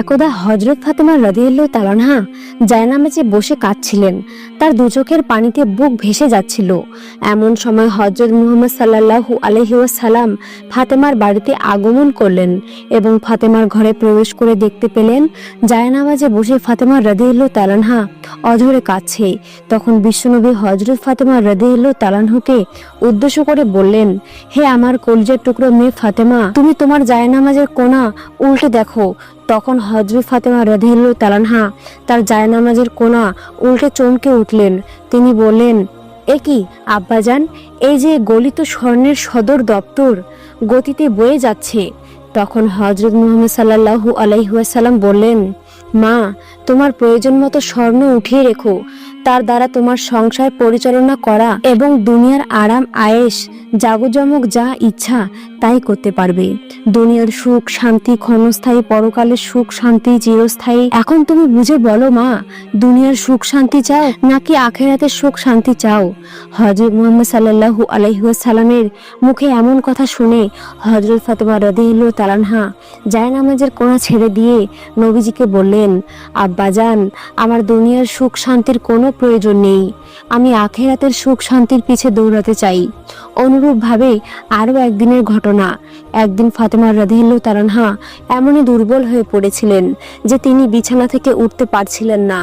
একদা হজরত ফাতেমা রদিয়াল্লাহ তালানহা জায়নামাজে বসে কাঁদছিলেন। তার দু চোখের পানিতে বুক ভেসে যাচ্ছিল। এমন সময় হজরত মুহাম্মদ সাল্লাল্লাহু আলহি সালাম ফাতেমার বাড়িতে আগমন করলেন এবং ফাতেমার ঘরে প্রবেশ করে দেখতে পেলেন, জায়নামাজে বসে ফাতেমা রদিয়াল্লাহ তালানহা অঝরে কাঁদছে। তখন বিশ্বনবী হজরত ফাতেমা রদিয়াল্লাহ তালানহুকে উদ্দেশ্য করে বললেন, হে আমার কলজের টুকরো মেয়ে ফাতেমা, তুমি তোমার জায়নামাজের কোনা উল্টে দেখো। তখন হজরত ফাতেমা রদিয়াল্লাহ তালানহা তার জায়নামাজের কোনা উল্টে চমকে উঠলেন। তিনি বললেন, এ কি, আব্বাজান, এই যে গলিত স্বর্ণের সদর দপ্তর, গতিতে বয়ে যাচ্ছে। তখন হজরত মুহাম্মদ সাল্লাল্লাহু আলাইহাসাল্লাম বললেন, মা, তোমার প্রয়োজন মতো স্বর্ণ উঠিয়ে রেখো। তার দ্বারা তোমার সংসার পরিচালনা করা এবং দুনিয়ার আরাম, আয়েশ, জাগজমক যা ইচ্ছা তাই করতে পারবে। দুনিয়ার সুখ, শান্তি, ক্ষণস্থায়ী, পরকালের সুখ, শান্তি, চিরস্থায়ী। এখন তুমি বুঝে বলো, মা, দুনিয়ার সুখ, শান্তি চাও নাকি আখেরাতের সুখ, শান্তি চাও? হজরত মোহাম্মদ সাল্লাল্লাহু আলাইহাসাল্লামের মুখে এমন কথা শুনে হজরত ফাতেমা রদিহিল তালানহা জায়নামাজের কোনা ছেড়ে দিয়ে নবীজিকে বললেন আব্বাজান আমার দুনিয়ার সুখ, শান্তির কোনো প্রয়োজন নেই। আমি আখেরাতের সুখ শান্তির পিছে দৌড়াতে চাই। অনুরূপভাবে আরও একদিনের ঘটনা। একদিন ফাতেমা রাধিল্লু তারানহা এমনই দুর্বল হয়ে পড়েছিলেন যে তিনি বিছানা থেকে উঠতে পারছিলেন না।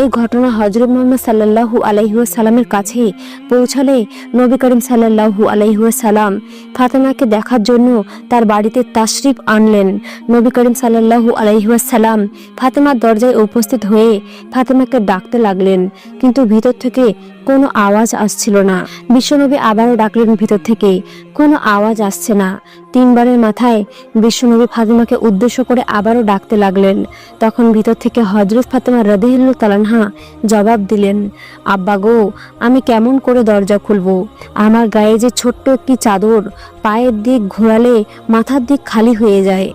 এই ঘটনা হজরত মোহাম্মদ সাল্লাহু আলাইহুয়াসাল্লামের কাছে পৌঁছালে নবী করিম সাল্লাহু আলাইহুয়াসাল্লাম ফাতেমাকে দেখার জন্য তার বাড়িতে তাশরিফ আনলেন। নবী করিম সাল্লাহু আলাইহুয়াসাল্লাম ফাতেমার দরজায় উপস্থিত হয়ে ফাতেমাকে ডাকতে লাগলেন। কিন্তু ভিতর থেকে কোনো আওয়াজ আসছিল না। বিশ্বনবী আবারও ডাকলেন ভিতর থেকে, কোনো আওয়াজ আসছে না। তিনবারের মাথায় বিশ্বনবী ফাতেমাকে উদ্দেশ্য করে আবারও ডাকতে লাগলেন। তখন ভিতর থেকে হজরত ফাতেমা রদিহিল্লু তালানহা জবাব দিলেন, আব্বা গো, আমি কেমন করে দরজা খুলবো? আমার গায়ে যে ছোট্ট একটি চাদর পায়ের দিক ঘোরালে মাথার দিক খালি হয়ে যায়।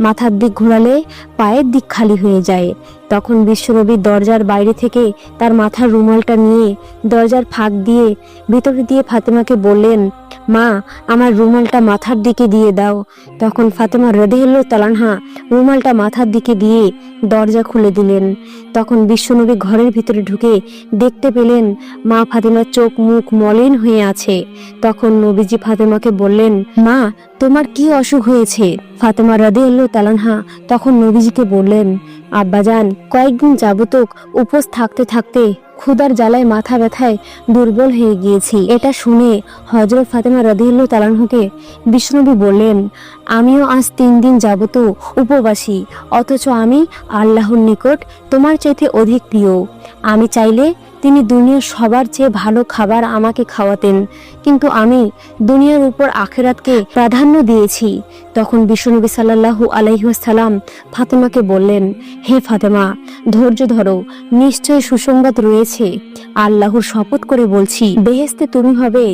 মাথার দিক ঘোরালে পায়ের দিক খালি হয়ে যায়। তখন বিশ্বনবী দরজার বাইরে থেকে তার মাথার রুমালটা নিয়ে দরজার ফাঁক দিয়ে ভিতরে দিয়ে ফাতেমাকে বললেন, মা, আমার রুমালটা মাথার দিকে দিয়ে দাও। তখন ফাতেমা রদেহিল্ল তালানহা রুমালটা মাথার দিকে দিয়ে দরজা খুলে দিলেন। তখন বিশ্বনবী ঘরের ভিতরে ঢুকে দেখতে পেলেন, মা ফাতেমার চোখ মুখ মলিন হয়ে আছে। তখন নবীজি ফাতেমাকে বললেন, মা, তোমার কি অসুখ হয়েছে? ফাতেমা রদেহিল্ল তালানহা তখন নবীজিকে বললেন আব্বাজান কয়েকদিন যাবতক উপোস থাকতে থাকতে ক্ষুদার জ্বালায় মাথা ব্যথায় দুর্বল হয়ে গিয়েছি। এটা শুনে হজরত ফাতেমা রদিউল্ল তালানহুকে বিষ্ণবী বললেন, আমিও আজ তিন দিন যাবত উপবাসী, অথচ আমি আল্লাহর নিকট তোমার চাইতে অধিক প্রিয়। আমি চাইলে তিনি দুনিয়ার সবার চেয়ে ভালো খাবার আমাকে খাওয়াতেন, কিন্তু আমি দুনিয়ার উপর আখেরাতকে প্রাধান্য দিয়েছি। তখন বিশ্বনবী সাল্লাল্লাহু আলাইহাল্লাম ফাতেমাকে বললেন, হে ফাতেমা, ধৈর্য ধরো, নিশ্চয় সুসংবাদ রয়েছে আল্লাহর শপথ করে বলছি বেহেস্তে তুমি হবে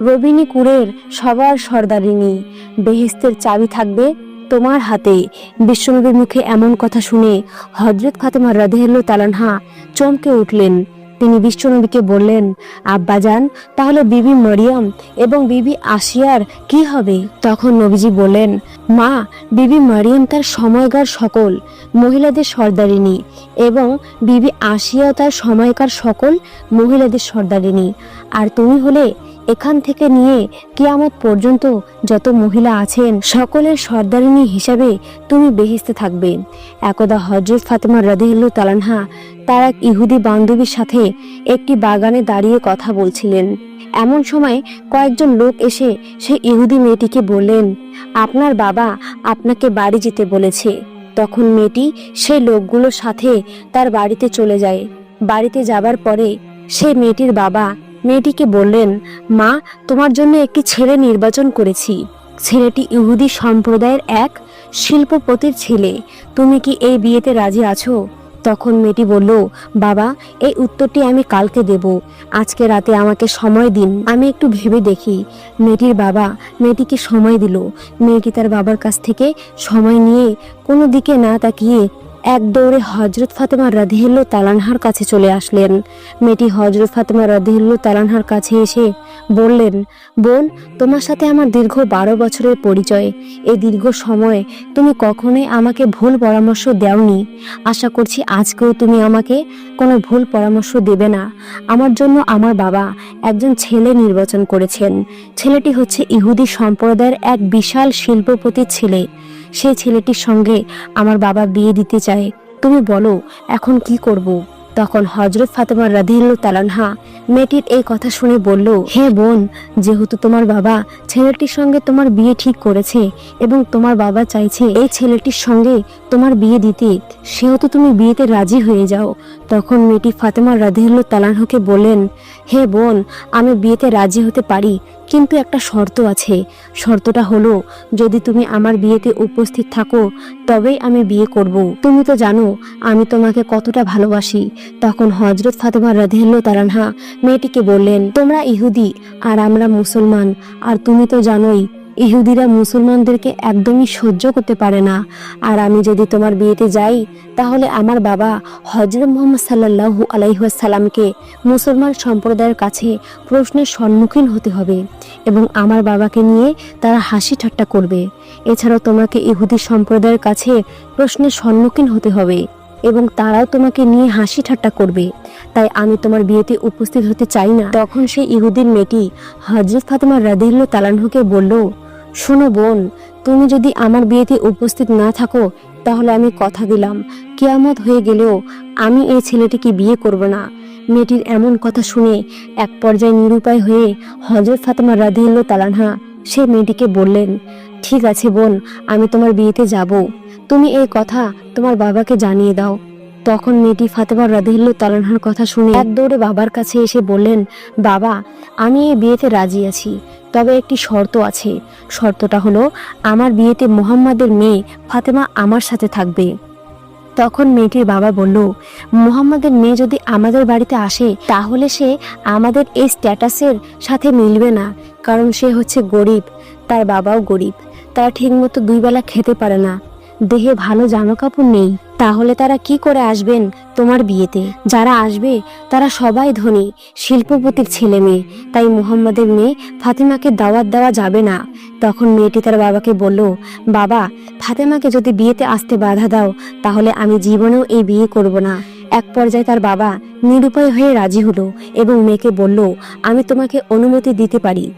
রবিনী কুরের সবার সর্দারিনী। বেহেস্তের চাবি থাকবে তোমার হাতে। বিশ্বনবীর মুখে এমন কথা শুনে হজরত ফাতেমা রাধেহ তালানহা চমকে উঠলেন। তিনি বিশ্বনবীকে বললেন, আব্বাজান, তাহলে বিবি মরিয়ম এবং বিবি আসিয়ার কি হবে? তখন নবীজি বললেন, মা, বিবি মারিয়াম তার সময়কার সকল, মহিলাদের সর্দারিনী এবং বিবি আসিয়া তার সময়কার সকল, মহিলাদের সর্দারিনী আর তুমি হলে এখান থেকে নিয়ে কিয়ামত পর্যন্ত যত মহিলা আছেন, সকলের সর্দারিনী হিসাবে তুমি বেহেস্তে থাকবে। একদা হজরত ফাতেমা রদিহুল্লু তালানহা তার এক ইহুদি বান্ধবীর সাথে একটি বাগানে দাঁড়িয়ে কথা বলছিলেন। এমন সময় কয়েকজন লোক এসে সেই ইহুদি মেয়েটিকে বললেন, আপনার বাবা আপনাকে বাড়ি যেতে বলেছে। তখন মেয়েটি সেই লোকগুলোর সাথে তার বাড়িতে চলে যায়। বাড়িতে যাবার পরে সে মেয়েটির বাবা মেয়েটিকে বললেন, মা, তোমার জন্য একটি ছেলে নির্বাচন করেছি। ছেলেটি ইহুদি সম্প্রদায়ের এক শিল্পপতির ছেলে। তুমি কি এই বিয়েতে রাজি আছো? তখন মেয়েটি বলল, বাবা, এই উত্তরটি আমি কালকে দেব। আজকে রাতে আমাকে সময় দিন, আমি একটু ভেবে দেখি। মেয়েটির বাবা, মেয়েটিকে সময় দিল। মেয়েটি তার বাবার কাছ থেকে সময় নিয়ে কোনো দিকে না তাকিয়ে এক দৌড়ে হজরত ফাতেমা রাধিহিল্ল তালানহার কাছে চলে আসলেন। মেয়েটি হজরত ফাতেমা রাধিহিল্ল তালানহার কাছে এসে বললেন, বোন, তোমার সাথে আমার দীর্ঘ বারো বছরের পরিচয়। এই দীর্ঘ সময়ে তুমি কখনোই আমাকে ভুল পরামর্শ দেওনি। আশা করছি আজকেও তুমি আমাকে কোনো ভুল পরামর্শ দেবে না। আমার জন্য আমার বাবা একজন ছেলে নির্বাচন করেছেন। ছেলেটি হচ্ছে ইহুদি সম্প্রদায়ের এক বিশাল শিল্পপতির ছেলে। সেই ছেলেটির সঙ্গে আমার বাবা বিয়ে দিতে চায়। তুমি বলো, এখন কি করব? তখন হজরত ফাতেমা রাধিল্ল তালানহা মেয়েটির এই কথা শুনে বলল, হে বোন, যেহেতু তোমার বাবা ছেলেটির সঙ্গে তোমার বিয়ে ঠিক করেছে এবং তোমার বাবা চাইছে এই ছেলেটির সঙ্গে তোমার বিয়ে দিতে, সেহেতু তুমি বিয়েতে রাজি হয়ে যাও। তখন মেয়েটি ফাতেমা রাধিল্ল তালানহকে বললেন, হে বোন, আমি বিয়েতে রাজি হতে পারি, কিন্তু একটা শর্ত আছে। শর্তটা হলো, যদি তুমি আমার বিয়েতে উপস্থিত থাকো, তবেই আমি বিয়ে করব। তুমি তো জানো, আমি তোমাকে কতটা ভালোবাসি। তখন হজরত ফাতেমা রাধিল্ল তারানহা মেয়েটিকে বললেন, তোমরা ইহুদি আর আমরা মুসলমান। আর তুমি তো জানোই, ইহুদিরা মুসলমানদেরকে একদমই সহ্য করতে পারে না। আর আমি যদি তোমার বিয়েতে যাই, তাহলে আমার বাবা হজরত মোহাম্মদ সাল্লাহু আলাইহাসাল্লামকে মুসলমান সম্প্রদায়ের কাছে প্রশ্নের সম্মুখীন হতে হবে এবং আমার বাবাকে নিয়ে তারা হাসি ঠাট্টা করবে। এছাড়াও তোমাকে ইহুদি সম্প্রদায়ের কাছে প্রশ্নের সম্মুখীন হতে হবে। এবং তারাও তোমাকে নিয়ে হাসি ঠাট্টা করবে। তাই আমি তোমার বিয়েতে উপস্থিত হতে চাই না। তখন সেই ইহুদির মেয়েটি হজরত ফাতেমা রাদিল্ল তালানহুকে বলল, শোনো বোন, তুমি যদি আমার বিয়েতে উপস্থিত না থাকো, তাহলে আমি কথা দিলাম। কেয়ামত হয়ে গেলেও আমি এই ছেলেটিকে বিয়ে করব না। মেয়েটির এমন কথা শুনে এক পর্যায়ে নিরুপায় হয়ে হজরত ফাতেমা রাদিল্ল তালানহা সে মেয়েটিকে বললেন ঠিক আছে বোন, আমি তোমার বিয়েতে যাব। তুমি এই কথা তোমার বাবাকে জানিয়ে দাও। তখন মেয়েটি ফাতেমা রাদিল্ল তালানহার কথা শুনে এক দৌড়ে বাবার কাছে এসে বললেন, বাবা, আমি এই বিয়েতে রাজি আছি, তবে একটি শর্ত আছে। শর্তটা হলো, আমার বিয়েতে মোহাম্মদের মেয়ে ফাতেমা আমার সাথে থাকবে। তখন মেয়েটির বাবা বলল, মোহাম্মদের মেয়ে যদি আমাদের বাড়িতে আসে, তাহলে সে আমাদের এই স্ট্যাটাসের সাথে মিলবে না, কারণ সে হচ্ছে গরিব, তার বাবাও গরিব। তারা ঠিকমতো দুই বেলা খেতে পারে না। দেহে ভালো জামা কাপড় নেই। তাহলে তারা কি করে আসবেন তোমার বিয়েতে? যারা আসবে, তারা সবাই ধনী, শিল্পপতির ছেলে মেয়ে। তাই মুহাম্মাদের মেয়ে ফাতেমাকে দাওয়াত দেওয়া যাবে না। তখন মেয়েটি তার বাবাকে বলল, বাবা, ফাতেমাকে যদি বিয়েতে আসতে বাধা দাও, তাহলে আমি জীবনেও এই বিয়ে করব না। এক পর্যায়ে তার বাবা নিরুপায় হয়ে রাজি হলো এবং মেয়েকে বলল, আমি তোমাকে অনুমতি দিতে পারি।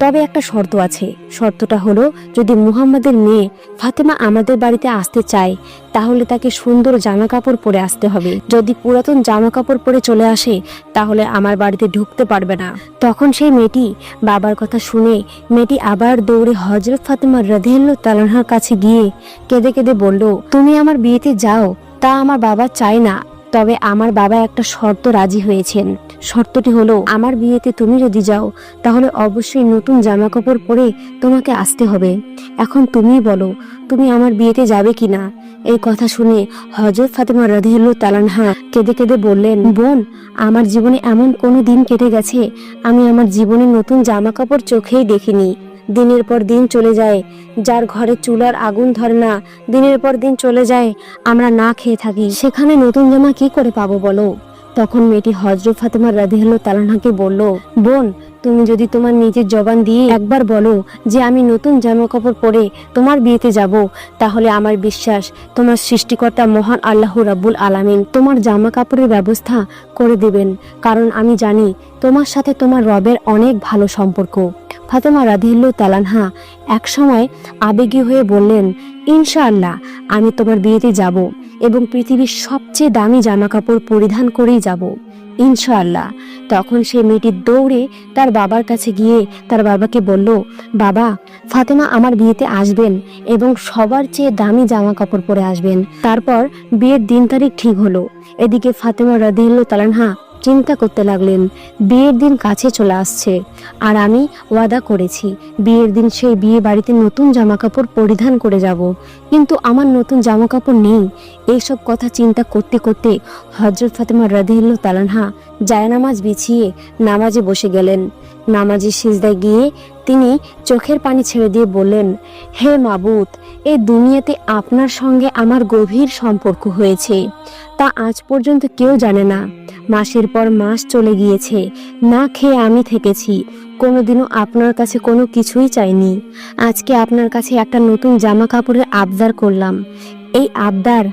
তবে একটা শর্ত আছে। শর্তটা হলো, যদি মুহাম্মাদের মেয়ে ফাতেমা আমাদের বাড়িতে আসতে চায়, তাহলে তাকে সুন্দর জামা কাপড় পরে আসতে হবে। যদি পুরাতন জামা কাপড় পরে চলে আসে, তাহলে আমার বাড়িতে ঢুকতে পারবে না। তখন সেই মেয়েটি বাবার কথা শুনে মেয়েটি আবার দৌড়ে হজরত ফাতেমা রাধেল্ল তালানহার কাছে গিয়ে কেঁদে কেঁদে বলল, তুমি আমার বিয়েতে যাও, তা আমার বাবা চায় না। তবে আমার বাবা একটা শর্ত রাজি হয়েছেন। শর্তটি হলো, আমার বিয়েতে তুমি যদি যাও, তাহলে অবশ্যই নতুন জামা কাপড় পরে তোমাকে আসতে হবে। এখন তুমিই বলো, তুমি আমার বিয়েতে যাবে কিনা? এই কথা শুনে হজরত ফাতেমা রাধিল্লু তালানহা কেঁদে কেঁদে বললেন, বোন, আমার জীবনে এমন কোনো দিন কেটে গেছে, আমি আমার জীবনে নতুন জামা কাপড় চোখেই দেখিনি। দিনের পর দিন চলে যায়। যার ঘরে চুলার আগুন ধরে না, দিনের পর দিন চলে যায়। আমরা না খেয়ে থাকি। সেখানে নতুন জামা কি করে পাবো বলো? তখন মেয়েটি হজরত ফাতেমা রাদিহাল্ল তালানহাকে বলল, বোন, তুমি যদি তোমার নিজের জবান দিয়ে একবার বলো যে আমি নতুন জামা কাপড় পরে তোমার বিয়েতে যাব, তাহলে আমার বিশ্বাস তোমার সৃষ্টিকর্তা মহান আল্লাহ রাব্বুল আলামিন তোমার জামা কাপড়ের ব্যবস্থা করে দেবেন। কারণ আমি জানি তোমার সাথে তোমার রবের অনেক ভালো সম্পর্ক। ফাতেমা রাদিহাল্লু তালানহা একসময় আবেগী হয়ে বললেন, ইনশাআল্লাহ, আমি তোমার বিয়েতে যাব এবং পৃথিবীর সবচেয়ে দামি জামা কাপড় পরিধান করেই যাব। ইনশাআল্লাহ। তখন সে মেয়েটি দৌড়ে তার বাবার কাছে গিয়ে তার বাবাকে বলল, বাবা, ফাতেমা আমার বিয়েতে আসবেন এবং সবার চেয়ে দামি জামা কাপড় পরে আসবেন। তারপর বিয়ের দিন তারিখ ঠিক হলো। এদিকে ফাতেমা রাদিয়াল্লাহু তালানহা চিন্তা করতে লাগলেন, বিয়ের দিন কাছে চলে আসছে। আর আমি ওয়াদা করেছি, বিয়ের দিন সেই বিয়ে বাড়িতে নতুন জামা কাপড় পরিধান করে যাব। কিন্তু আমার নতুন জামা কাপড় নেই। এইসব কথা চিন্তা করতে করতে হজরত ফাতেমা রাদিল্ল তালানহা জায়নামাজ বিছিয়ে নামাজে বসে গেলেন। নামাজি সিজদায় গিয়ে তিনি চোখের পানি ছেড়ে দিয়ে বললেন, হে মাবুত এই দুনিয়াতে আপনার সঙ্গে আমার গভীর সম্পর্ক হয়েছে। তা আজ পর্যন্ত কেউ জানে না। মাসের পর মাস চলে গিয়েছে। না খেয়ে আমি থেকেছি। কোনোদিনও আপনার কাছে কোনো কিছুই চাইনি। আজকে আপনার কাছে একটা নতুন জামা কাপড়ের আবদার করলাম। এই আবদার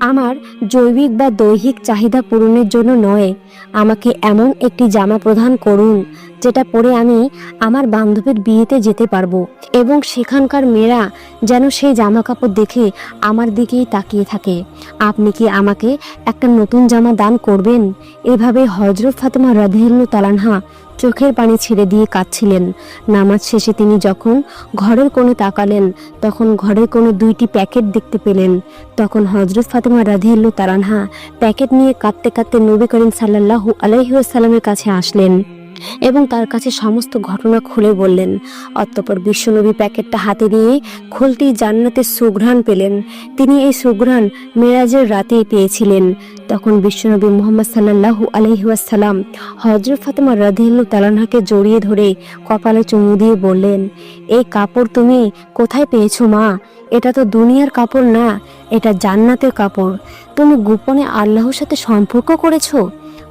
আমার জৈবিক বা দৈহিক চাহিদা পূরণের জন্য নয়। আমাকে এমন একটি জামা প্রদান করুন যেটা পরে আমি আমার বান্ধবীর বিয়েতে যেতে পারব। এবং সেখানকার মেয়েরা যেন সেই জামা কাপড় দেখে আমার দিকেই তাকিয়ে থাকে। আপনি কি আমাকে একটা নতুন জামা দান করবেন? এভাবে হজরত ফাতেমা রাধিল্লু তালানহা চোখের পানি ছেড়ে দিয়ে কাঁদছিলেন। নামাজ শেষে তিনি যখন ঘরের কোণে তাকালেন, তখন ঘরের কোণে দুইটি প্যাকেট দেখতে পেলেন। তখন হজরত ফাতেমা রাধিল্লু তালানহা প্যাকেট নিয়ে কাঁদতে কাঁদতে নবী করিম সাল্লাল্লাহু আলাইসাল্লামের কাছে আসলেন। এবং তার কাছে সমস্ত ঘটনা খুলে বললেন। অতঃপর বিশ্বনবী প্যাকেটটা হাতে নিয়ে খুলতি জান্নাতের সুঘ্রাণ পেলেন। তিনি এই সুঘ্রাণ মেরাজের রাতেই পেয়েছিলেন। তখন বিশ্বনবী মোহাম্মদ সাল্লাল্লাহু আলহিউসালাম হজরত ফাতেমা রাধিল্লু তালানহাকে জড়িয়ে ধরে কপালে চুমু দিয়ে বললেন, এই কাপড় তুমি কোথায় পেয়েছ মা? এটা তো দুনিয়ার কাপড় না, এটা জান্নাতের কাপড়। তুমি গোপনে আল্লাহর সাথে সম্পর্ক করেছ?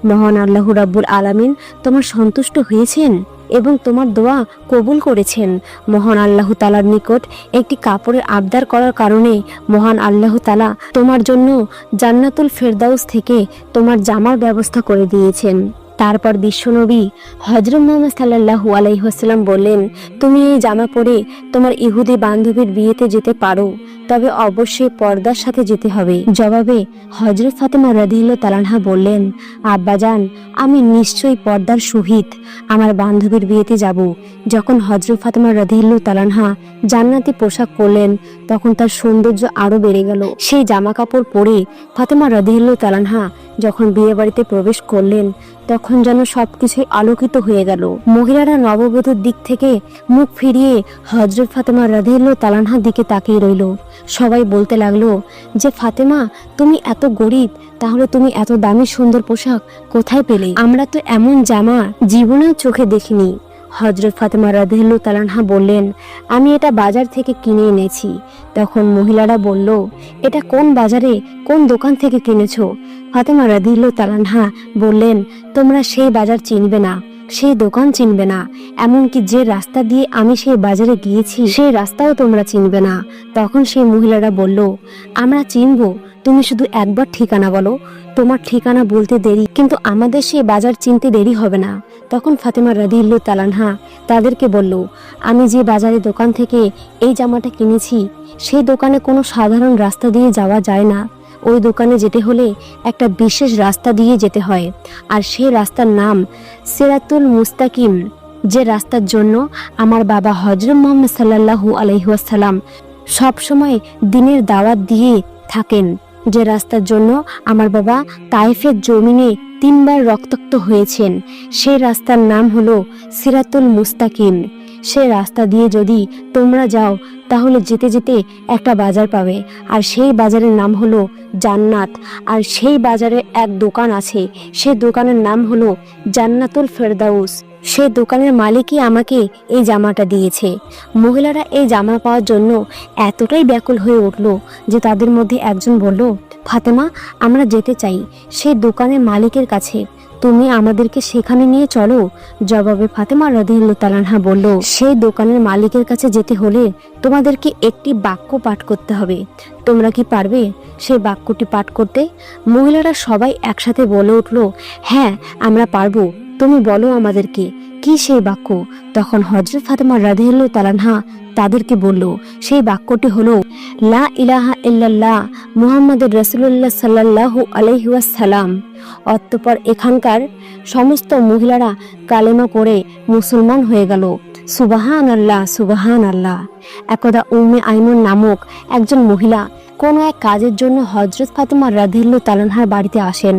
মহান আল্লাহ রাব্বুল আলামিন তোমার সন্তুষ্ট হয়েছেন এবং তোমার দোয়া কবুল করেছেন। মহান আল্লাহ তালার নিকট একটি কাপড়ের আবদার করার কারণে মহান আল্লাহ তালা তোমার জন্য জান্নাতুল ফেরদাউস থেকে তোমার জামার ব্যবস্থা করে দিয়েছেন। তারপর বিশ্বনবী হজরত মোহাম্মদ সাল্লাহু আলাইহাল্লাম বললেন, তুমি এই জামা পরে তোমার ইহুদি বান্ধবীর বিয়েতে যেতে পারো, তবে অবশ্যই পর্দার সাথে যেতে হবে। জবাবে হজরত ফাতেমা রাদিল্লা তালানহা বললেন, আব্বাজান, আমি নিশ্চয়ই পর্দার সহিত আমার বান্ধবীর বিয়েতে যাব। যখন হজরত ফাতেমা রাদিল্লু তালানহা জান্নাতি পোশাক পরলেন, তখন তার সৌন্দর্য আরও বেড়ে গেল। সেই জামা কাপড় পরে ফাতেমা রাদিল্লু তালানহা যখন বিয়ে বাড়িতে প্রবেশ করলেন তখন যেন সবকিছুই আলোকিত হয়ে গেল। মহিলারা নববধূর দিক থেকে মুখ ফিরিয়ে হজরত ফাতেমা রাদিল্লু তালানহার দিকে তাকিয়ে রইল। সবাই বলতে লাগল, যে ফাতেমা, তুমি এত গরিব, তাহলে তুমি এত দামি সুন্দর পোশাক কোথায় পেলে? আমরা তো এমন জামা জীবনেও চোখে দেখিনি। হজরত ফাতেমা রাদিল্লু তালানহা বললেন, আমি এটা বাজার থেকে কিনে এনেছি। তখন মহিলারা বলল, এটা কোন বাজারে, কোন দোকান থেকে কিনেছ? ফাতেমা রাদিল্লু তালানহা বললেন, তোমরা সেই বাজার চিনবে না, সেই দোকান চিনবে না। এমনকি যে রাস্তা দিয়ে আমি সেই বাজারে গিয়েছি, সেই রাস্তাও তোমরা চিনবে না। তখন সেই মহিলারা বলল, আমরা চিনব তুমি শুধু একবার ঠিকানা বলো। তোমার ঠিকানা বলতে দেরি, কিন্তু আমাদের সেই বাজার চিনতে দেরি হবে না। তখন ফাতেমা রাদিল্লু তালানহা তাদেরকে বলল, আমি যে বাজারে দোকান থেকে এই জামাটা কিনেছি, সেই দোকানে কোনো সাধারণ রাস্তা দিয়ে যাওয়া যায় না। ওই দোকানে যেতে হলে একটা বিশেষ রাস্তা দিয়ে যেতে হয়। আর সেই রাস্তার নাম সেরাতুল মুস্তাকিম। যে রাস্তার জন্য আমার বাবা হজরত মোহাম্মদ সাল্লাহু আলহিহাসাল্লাম সবসময় দিনের দাওয়াত দিয়ে থাকেন। যে রাস্তার জন্য আমার বাবা তাইফের জমিনে তিনবার রক্তাক্ত হয়েছেন সেই রাস্তার নাম হলো সিরাতুল মুস্তাকিম। সে রাস্তা দিয়ে যদি তোমরা যাও, তাহলে যেতে যেতে একটা বাজার পাবে, আর সেই বাজারের নাম হলো জান্নাত। আর সেই বাজারে এক দোকান আছে সেই দোকানের নাম হলো জান্নাতুল ফেরদাউস। সেই দোকানের মালিকই আমাকে এই জামাটা দিয়েছে। মহিলারা এই জামা পাওয়ার জন্য এতটাই ব্যাকুল হয়ে উঠল যে তাদের মধ্যে একজন বলল, ফাতেমা, আমরা যেতে চাই। সেই দোকানের মালিকের কাছে। তুমি আমাদেরকে সেখানে নিয়ে চলো। জবাবে ফাতেমা রদিল্লু তালানহা বলল সেই দোকানের মালিকের কাছে যেতে হলে তোমাদেরকে একটি বাক্য পাঠ করতে হবে। তোমরা কি পারবে সেই বাক্যটি পাঠ করতে? মহিলারা সবাই একসাথে বলে উঠল হ্যাঁ আমরা পারব। তুমি বলো আমাদেরকে, কি সেই বাক্য? তখন হজরত ফাতেমা রাধিল্লু তালানহা তাদেরকে বলল, সেই বাক্যটি হলো, লা ইলাহা ইল্লাল্লাহ মুহাম্মাদুর রাসূলুল্লাহ সাল্লাল্লাহু আলাইহি ওয়াসাল্লাম। অতঃপর এখানকার সমস্ত মহিলারা কালেমা করে মুসলমান হয়ে গেল। সুবাহান আল্লাহ সুবাহান আল্লাহ একদা উম্মে আইমুন নামক একজন মহিলা কোনো এক কাজের জন্য হজরত ফাতেমা রাধিল্লু তালানহার বাড়িতে আসেন।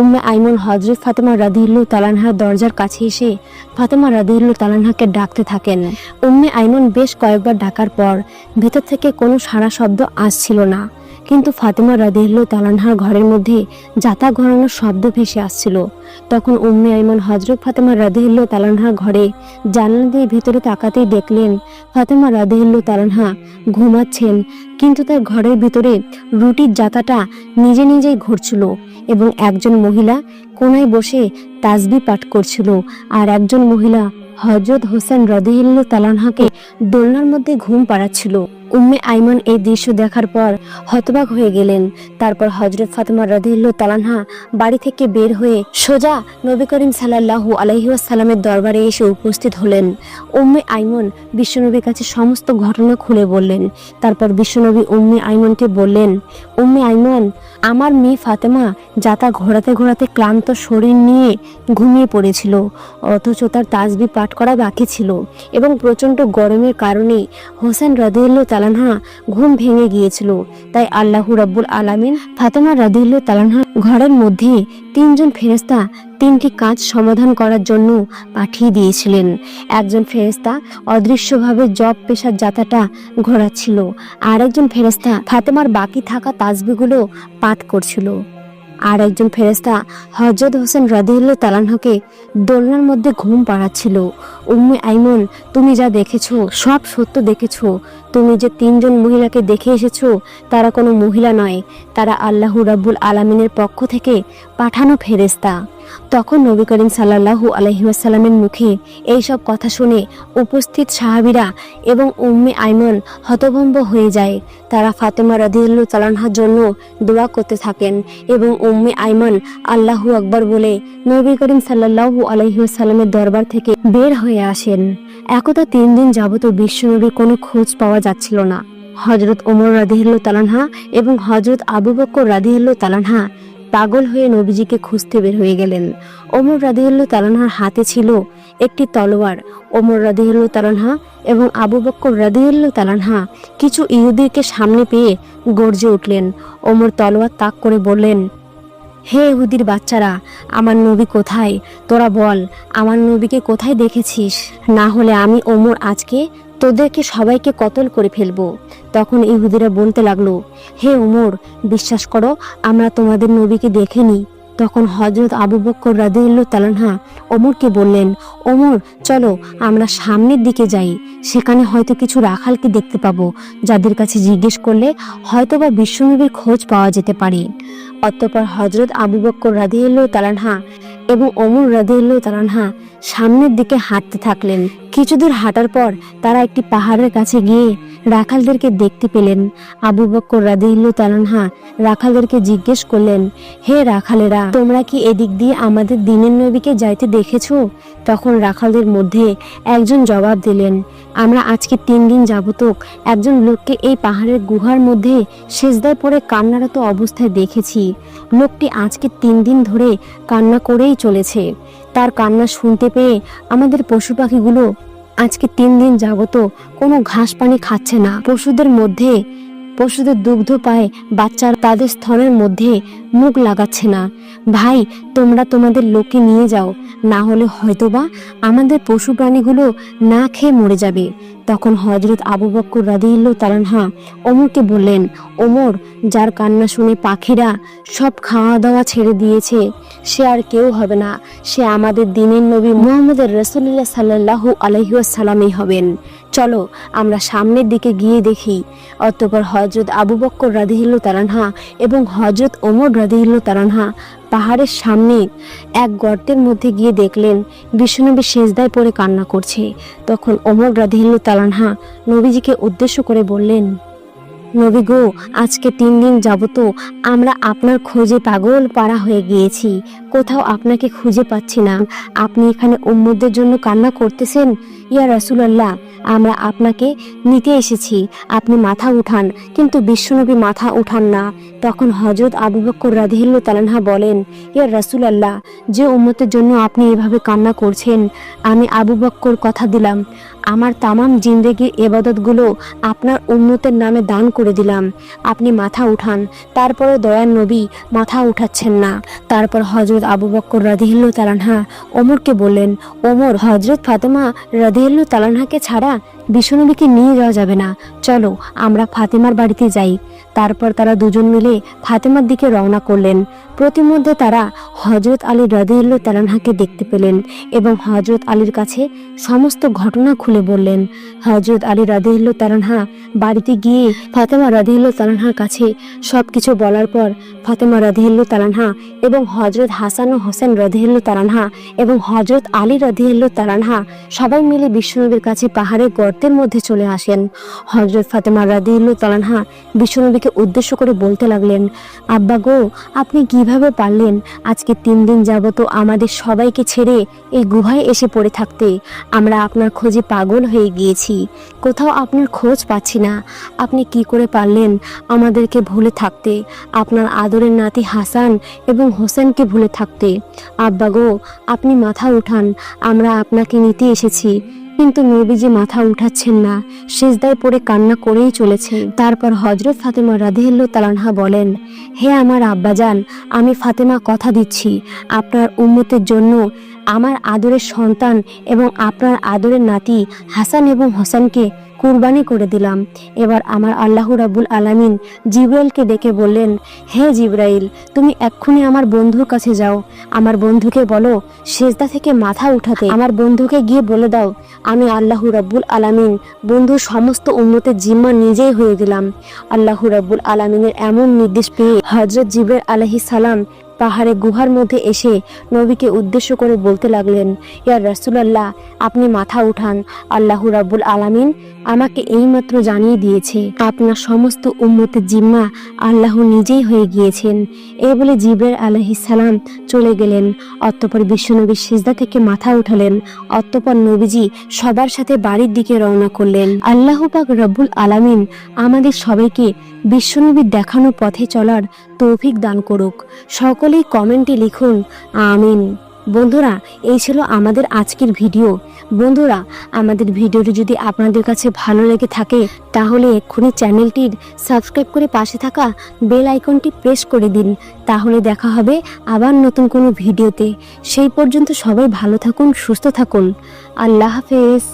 উম্মে আইমুন হজরত ফাতেমা রাধিল্লু তালানহার দরজার কাছে এসে ফাতেমা রাধিল্লু তালানহাকে ডাকতে থাকেন। উম্মে আইমুন বেশ কয়েকবার ডাকার পর ভেতর থেকে কোনো সারা শব্দ আসছিল না। কিন্তু ফাতেমা রাদিয়াল্লাহু তালানহার ঘরের মধ্যে যাতা ঘোরানোর শব্দ ভেসে আসছিল। তখন উম্মে আইমান হজরত ফাতেমা রাদিয়াল্লাহু তালানহার ঘরে জানলা দিয়ে ভেতরে তাকাতেই দেখলেন, ফাতেমা রাদিয়াল্লাহু তালানহা ঘুমাচ্ছেন, কিন্তু তার ঘরের ভিতরে রুটির জাতাটা নিজে নিজেই ঘুরছিল এবং একজন মহিলা কোনায় বসে তাসবি পাঠ করছিল আর একজন মহিলা হজরত হোসেন রদিহিল্লু তালানহাকে দোলনার মধ্যে ঘুম পাড়াচ্ছিল। উম্মে আইমন এই দৃশ্য দেখার পর হতবাক হয়ে গেলেন। তারপর হজরত ফাতেমা রদিহিল্লু তালানহা বাড়ি থেকে বের হয়ে সোজা নবী করিম সাল্লাহু আলহিউসালামের দরবারে এসে উপস্থিত হলেন। উম্মে আইমন বিশ্বনবীর কাছে সমস্ত ঘটনা খুলে বললেন। তারপর বিশ্বনবী উম্মে আইমনকে বললেন, উম্মে আইমন, আমার মেয়ে ফাতেমা যাতা ঘোরাতে ঘোরাতে ক্লান্ত শরীর নিয়ে ঘুমিয়ে পড়েছিল, অথচ তার তাজবি পাঠ করা বাকি ছিল এবং প্রচণ্ড গরমের কারণে হোসেন রাদিউল্লাহ তালানহা ঘুম ভেঙে গিয়েছিল। তাই আল্লাহ রাব্বুল আলামিন ফাতেমা রাদিউল্লাহ তালানহা ঘরের মধ্যে তিনজন ফেরেস্তা তিনটি কাজ সমাধান করার জন্য পাঠিয়ে দিয়েছিলেন। একজন ফেরেস্তা অদৃশ্যভাবে জব পেশার যাতাটা ঘোরাচ্ছিল। আর একজন ফেরেস্তা ফাতেমার বাকি থাকা তাজবিগুলো পাঠ করছিল। আর একজন ফেরেস্তা হজরত হোসেন রাদিউল্লাহ তালানহকে দোলনার মধ্যে ঘুম পাড়াচ্ছিল। উম্মে আইমন, তুমি যা দেখেছ, সব সত্য দেখেছ। তুমি যে তিনজন মহিলাকে দেখে এসেছ, তারা কোনো মহিলা নয়। তারা আল্লাহ রাব্বুল আলামিনের পক্ষ থেকে পাঠানো ফেরেস্তা তখন নবী করিম সাল্লাহু আলহিউসালামের মুখে এইসব কথা শুনে উপস্থিত সাহাবিরা এবং উম্মে আইমন হতভম্ব হয়ে যায়। তারা ফাতেমা রাদিউল্লাহ তালানহার জন্য দোয়া করতে থাকেন এবং উম্মে আইমন আল্লাহু আকবর বলে নবী করিম সাল্লাহু আলহিউসালামের দরবার থেকে বের হয়ে আসেন। একদা তিন দিন যাবত বিশ্বনবীর কোনো খোঁজ পাওয়া যাচ্ছিল না। হজরত ওমর রাদিহিল্ল তালানহা এবং হজরত আবু বক্কর রাদিহিল্ল তালানহা পাগল হয়ে নবীজিকে খুঁজতে বের হয়ে গেলেন। ওমর রাদিহুল্লাহ তালানহার হাতে ছিল একটি তলোয়ার। ওমর রাদিহুল্লাহ তালানহা এবং আবু বক্কর রাদিহুল্লাহ তালানহা কিছু ইহুদিকে সামনে পেয়ে গর্জে উঠলেন। ওমর তলোয়ার তাক করে বললেন, হে ইহুদির বাচ্চারা, আমার নবী কোথায়? তোরা বল, আমার নবীকে কোথায় দেখেছিস? না হলে আমি ওমর আজকে তোদেরকে সবাইকে কতল করে ফেলব? তখন ইহুদিরা বলতে লাগল, হে ওমর বিশ্বাস করো, আমরা তোমাদের নবীকে দেখিনি। তখন হজরত আবু বক্কর রাদিউল্লাহ তালানহা ওমরকে বললেন ওমর চলো আমরা সামনের দিকে যাই। সেখানে হয়তো কিছু রাখালকে দেখতে পাবো, যাদের কাছে জিজ্ঞেস করলে হয়তোবা বিশ্বনবীর খোঁজ পাওয়া যেতে পারে। অতঃপর হজরত আবু বক্কর রাদিউল্লাহ তালানহা এবং ওমর রাদিউল্লাহ তালানহা সামনের দিকে হাঁটতে থাকলেন। কিছুদূর হাঁটার পর তারা একটি পাহাড়ের কাছে গিয়ে রাখালদেরকে দেখতে পেলেন। আবু বক্কর রাদিউল্লাহ তালানহা রাখালদেরকে জিজ্ঞেস করলেন, হে রাখালেরা, তোমরা কি এদিক দিয়ে আমাদের দিনের নবীকে যাইতে দেখেছ? তখন রাখালদের মধ্যে একজন জবাব দিলেন, আমরা আজকে তিন দিন যাবতক একজন লোককে এই পাহাড়ের গুহার মধ্যে সেজদায় পড়ে কান্নারত অবস্থায় দেখেছি। লোকটি আজকে তিন দিন ধরে কান্না করেই চলেছে। তার কান্না শুনতে পেয়ে আমাদের পশু পাখিগুলো আজকে তিন দিন যাবত কোনো ঘাস পানি খাচ্ছে না। পশুদের মধ্যে পশুদের দুগ্ধ পায় বাচ্চার তাদের স্তনের মধ্যে মুখ লাগাচ্ছে না। ভাই, তোমরা তোমাদের লোককে নিয়ে যাও, না হলে হয়তোবা আমাদের পশু প্রাণীগুলো না খেয়ে মরে যাবে। তখন হজরত আবু বক্কর রাদিউল্ল তালানহা ওমরকে বললেন, ওমর, যার কান্না শুনে পাখিরা সব খাওয়া দাওয়া ছেড়ে দিয়েছে, সে আর কেউ হবে না। সে আমাদের দিনের নবী মুহাম্মদের রসুল্লাহ সাল্লাহু আলহিউসালামই হবেন। চলো, আমরা সামনের দিকে গিয়ে দেখি। অতপর হজরত আবু বক্কর রাদিহিল্লু তারানহা এবং হজরত ওমর রাদিহিল্লু তারানহা পাহাড়ের সামনে এক গর্তের মধ্যে গিয়ে দেখলেন বিষ্ণুনবী সেজদায় পড়ে কান্না করছে। তখন ওমর রাদিহিল্লু তালানহা নবীজিকে উদ্দেশ্য করে বললেন নবী গো, আজকে তিন দিন যাবত আমরা আপনার খোঁজে পাগল পাড়া হয়ে গিয়েছি। কোথাও আপনাকে খুঁজে পাচ্ছি না। আপনি এখানে উম্মদের জন্য কান্না করতেছেন? ইয়া রাসুলাল্লাহ, আমরা আপনাকে নিতে এসেছি। আপনি মাথা উঠান, কিন্তু বিশ্বনবী মাথা উঠান না। তখন হজরত আবু বক্কর রাদিহিল্লু তালানহা বলেন, ইয়া রাসুলাল্লাহ, যে উম্মতের জন্য আপনি এভাবে কান্না করছেন, আমি আবু বক্কর কথা দিলাম। আমার তামাম জিন্দেগির এবাদতগুলো আপনার উন্নতের নামে দান করে দিলাম। আপনি মাথা উঠান তারপরে দয়ার নবী মাথা উঠাচ্ছেন না। তারপর হজরত আবু বক্কর রাদিহিল্লু তালানহা ওমরকে বললেন, ওমর হজরত ফাতেমা রাদিহিল্লু তালানহাকে ছাড়া বিশ্বনবীকে নিয়ে যাওয়া যাবে না। চলো, আমরা ফাতেমার বাড়িতে যাই। তারপর তারা দুজন মিলে ফাতেমার দিকে রওনা করলেন। প্রতিমধ্যে তারা হজরত আলী রাদিউল্লাহ তালানহাকে দেখতে পেলেন এবং হজরত আলীর কাছে সমস্ত ঘটনা খুলে বললেন। হজরত আলী রাদিউল্লাহ তালানহা বাড়িতে গিয়ে ফাতেমা রাদিউল্লাহ তালানহার কাছে সব কিছু বলার পর ফাতেমা রাদিউল্লাহ তালানহা এবং হজরত হাসান ও হোসেন রাদিউল্লাহ তালানহা এবং হজরত আলী রাদিউল্লাহ তালানহা সবাই মিলে বিশ্বনবীর কাছে পাহাড়ের গর্তের মধ্যে চলে আসেন। হজরত ফাতেমা রাদিউল্লাহ তালানহা বিশ্বনবীকে উদ্দেশ্য করে বলতে লাগলেন, আব্বা গো, আপনি কীভাবে পারলেন? আজকে তিন দিন যাবত আমাদের সবাইকে ছেড়ে এই গুহায় এসে পড়ে থাকতে। আমরা আপনার খোঁজে পাগল হয়ে গিয়েছি। কোথাও আপনার খোঁজ পাচ্ছি না। আপনি কি করে পারলেন আমাদেরকে ভুলে থাকতে? আপনার আদরের নাতি হাসান এবং হোসেনকে ভুলে থাকতে। আব্বা গো, আপনি মাথা উঠান। আমরা আপনাকে নিতে এসেছি। কিন্তু নবীজি মাথা উঠাচ্ছেন না শেষদায় পড়ে কান্না করেই চলেছে তারপর হজরত ফাতেমা রাধিল্ল তালানহা বলেন, হে আমার আব্বাজান, আমি ফাতেমা কথা দিচ্ছি। আপনার উন্নতের জন্য আমার আদরের সন্তান এবং আপনার আদরের নাতি হাসান এবং হোসেনকে কুরবানি করে দিলাম। এবার আমার আল্লাহ রাবুল আলামিন জিব্রাইলকে ডেকে বললেন, হে জিব্রাইল, তুমি এক্ষুনি আমার বন্ধুর কাছে যাও। আমার বন্ধুকে বলো, সেজদা থেকে মাথা উঠাতে আমার বন্ধুকে গিয়ে বলে দাও, আমি আল্লাহ রাব্বুল আলামিন বন্ধুর সমস্ত উন্নতের জিম্মা নিজেই হয়ে দিলাম। আল্লাহ রাব্বুল আলামিনের এমন নির্দেশ পেয়ে হজরত জিব্রাইল আলাইহিস সালাম পাহাড়ে গুহার মধ্যে এসে নবীকে উদ্দেশ্য করে বলতে লাগলেন, ইয়া রাসূলুল্লাহ, আপনি মাথা উঠান। আল্লাহ রাব্বুল আলামিন আমাকে এইমাত্র জানিয়ে দিয়েছে, আপনার সমস্ত উম্মতের জিম্মা আল্লাহ নিজেই হয়ে গিয়েছেন। এ বলে জিব্রাইল আলাইহিস সালাম চলে গেলেন। অতঃপর বিশ্বনবী সিজদা থেকে মাথা উঠালেন। অতঃপর নবীজি সবার সাথে বাড়ির দিকে রওনা করলেন। আল্লাহ পাক রব্বুল আলামিন আমাদের সবাইকে বিশ্বনবীর দেখানো পথে চলার তৌফিক দান করুক। সকলেই কমেন্টে লিখুন, আমিন। বন্ধুরা, এই ছিল আমাদের আজকের ভিডিও। বন্ধুরা, আমাদের ভিডিওটি যদি আপনাদের কাছে ভালো লেগে থাকে, তাহলে এক্ষুনি চ্যানেলটির সাবস্ক্রাইব করে পাশে থাকা বেল আইকনটি প্রেস করে দিন। তাহলে দেখা হবে আবার নতুন কোনো ভিডিওতে। সেই পর্যন্ত সবাই ভালো থাকুন, সুস্থ থাকুন। আল্লাহ হাফেজ।